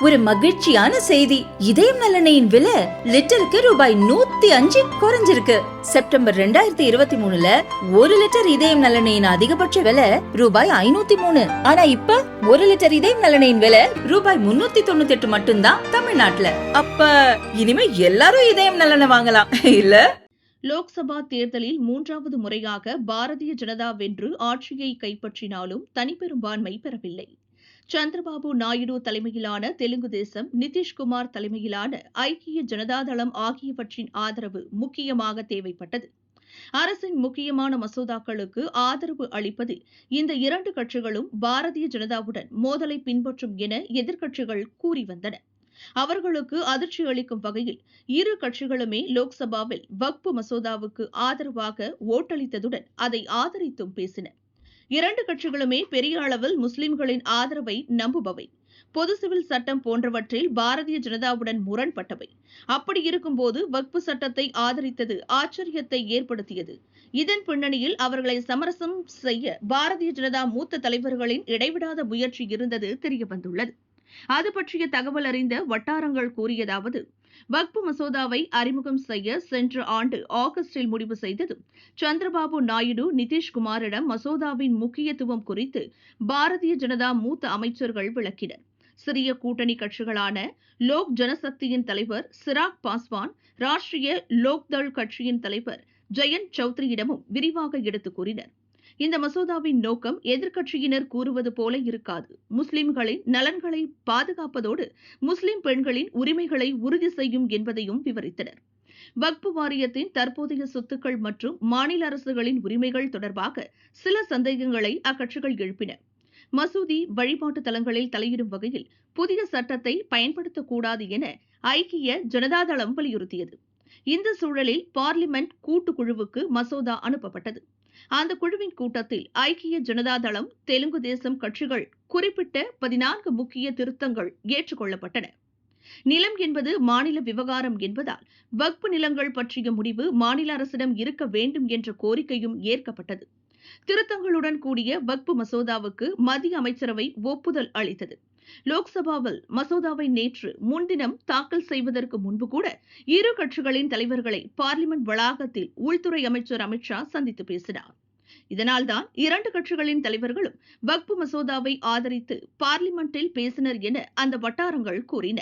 ஒரு மகிழ்ச்சியான செய்தி. இதயம் நலனையின் விலை லிட்டருக்கு ரூபாய் நூத்தி அஞ்சு குறைஞ்சிருக்கு. செப்டம்பர் ரெண்டாயிரத்தி இருபத்தி மூணுல ஒரு லிட்டர் இதயம் நலனையின் அதிகபட்ச விலை ரூபாய் ஐநூத்தி மூணு. ஆனா இப்ப ஒரு லிட்டர் இதயம் நலனையின் விலை ரூபாய் முன்னூத்தி தொண்ணூத்தி எட்டு மட்டும்தான் தமிழ்நாட்டுல. அப்ப இனிமே எல்லாரும் இதயம் நலனை வாங்கலாம். இல்ல? லோக்சபா தேர்தலில் மூன்றாவது முறையாக பாரதிய ஜனதா வென்று ஆட்சியை கைப்பற்றினாலும் தனிப்பெரும்பான்மை பெறவில்லை. சந்திரபாபு நாயுடு தலைமையிலான தெலுங்கு தேசம் நிதிஷ்குமார் தலைமையிலான ஐக்கிய ஜனதாதளம் ஆகியவற்றின் ஆதரவு முக்கியமாக தேவைப்பட்டது. அரசின் முக்கியமான மசோதாக்களுக்கு ஆதரவு அளிப்பதில் இந்த இரண்டு கட்சிகளும் பாரதிய ஜனதாவுடன் மோதலை பின்பற்றும் என எதிர்க்கட்சிகள் கூறி வந்தன. அவர்களுக்கு அதிர்ச்சி அளிக்கும் வகையில் இரு கட்சிகளுமே லோக்சபாவில் வக்பு மசோதாவுக்கு ஆதரவாக ஓட்டளித்ததுடன் அதை ஆதரித்தும் பேசின. இரண்டு கட்சிகளுமே பெரிய அளவில் முஸ்லிம்களின் ஆதரவை நம்புபவை. பொது சிவில் சட்டம் போன்றவற்றில் பாரதிய ஜனதாவுடன் முரண்பட்டவை. அப்படி இருக்கும்போது வக்பு சட்டத்தை ஆதரித்தது ஆச்சரியத்தை ஏற்படுத்தியது. இதன் பின்னணியில் அவர்களை சமரசம் செய்ய பாரதிய ஜனதா மூத்த தலைவர்களின் இடைவிடாத முயற்சி இருந்தது தெரியவந்துள்ளது. அது பற்றிய தகவல் அறிந்த வட்டாரங்கள் கூறியதாவது வக்பு மசோதாவை அறிமுகம் செய்ய சென்ற ஆண்டு ஆகஸ்டில் முடிவு செய்தது. சந்திரபாபு நாயுடு நிதிஷ்குமாரிடம் மசோதாவின் முக்கியத்துவம் குறித்து பாரதிய ஜனதா மூத்த அமைச்சர்கள் விளக்கினர். சிறிய கூட்டணி கட்சிகளான லோக் ஜனசக்தியின் தலைவர் சிராக் பாஸ்வான் ராஷ்டிரிய லோக்தள் கட்சியின் தலைவர் ஜெயந்த் சௌத்ரியிடமும் விரிவாக எடுத்துக் கூறினர். இந்த மசோதாவின் நோக்கம் எதிர்க்கட்சியினர் கூறுவது போல இருக்காது. முஸ்லிம்களின் நலன்களை பாதுகாப்பதோடு முஸ்லிம் பெண்களின் உரிமைகளை உறுதி செய்யும் என்பதையும் விவரித்தனர். வக்பு வாரியத்தின் தற்போதைய சொத்துக்கள் மற்றும் மாநில அரசுகளின் உரிமைகள் தொடர்பாக சில சந்தேகங்களை அக்கட்சிகள் எழுப்பின. மசூதி வழிபாட்டு தலங்களில் தலையிடும் வகையில் புதிய சட்டத்தை பயன்படுத்தக்கூடாது என ஐக்கிய ஜனதாதளம் வலியுறுத்தியது. இந்த சூழலில் பார்லிமெண்ட் கூட்டுக்குழுவுக்கு மசோதா அனுப்பப்பட்டது. அந்த குழுவின் கூட்டத்தில் ஐக்கிய ஜனதாதளம் தெலுங்கு தேசம் கட்சிகள் குறிப்பிட்ட பதினான்கு முக்கிய திருத்தங்கள் ஏற்றுக்கொள்ளப்பட்டன. நிலம் என்பது மாநில விவகாரம் என்பதால் வக்பு நிலங்கள் பற்றிய முடிவு மாநில அரசிடம் இருக்க வேண்டும் என்ற கோரிக்கையும் ஏற்கப்பட்டது. திருத்தங்களுடன் கூடிய வக்பு மசோதாவுக்கு மத்திய அமைச்சரவை ஒப்புதல் அளித்தது. லோக்சபாவில் மசோதாவை நேற்று முன்தினம் தாக்கல் செய்வதற்கு முன்பு கூட இரு கட்சிகளின் தலைவர்களை பார்லிமெண்ட் வளாகத்தில் உள்துறை அமைச்சர் அமித் ஷா சந்தித்து பேசினார். இதனால்தான் இரண்டு கட்சிகளின் தலைவர்களும் வக்பு மசோதாவை ஆதரித்து பார்லிமெண்டில் பேசினர் என அந்த வட்டாரங்கள் கூறின.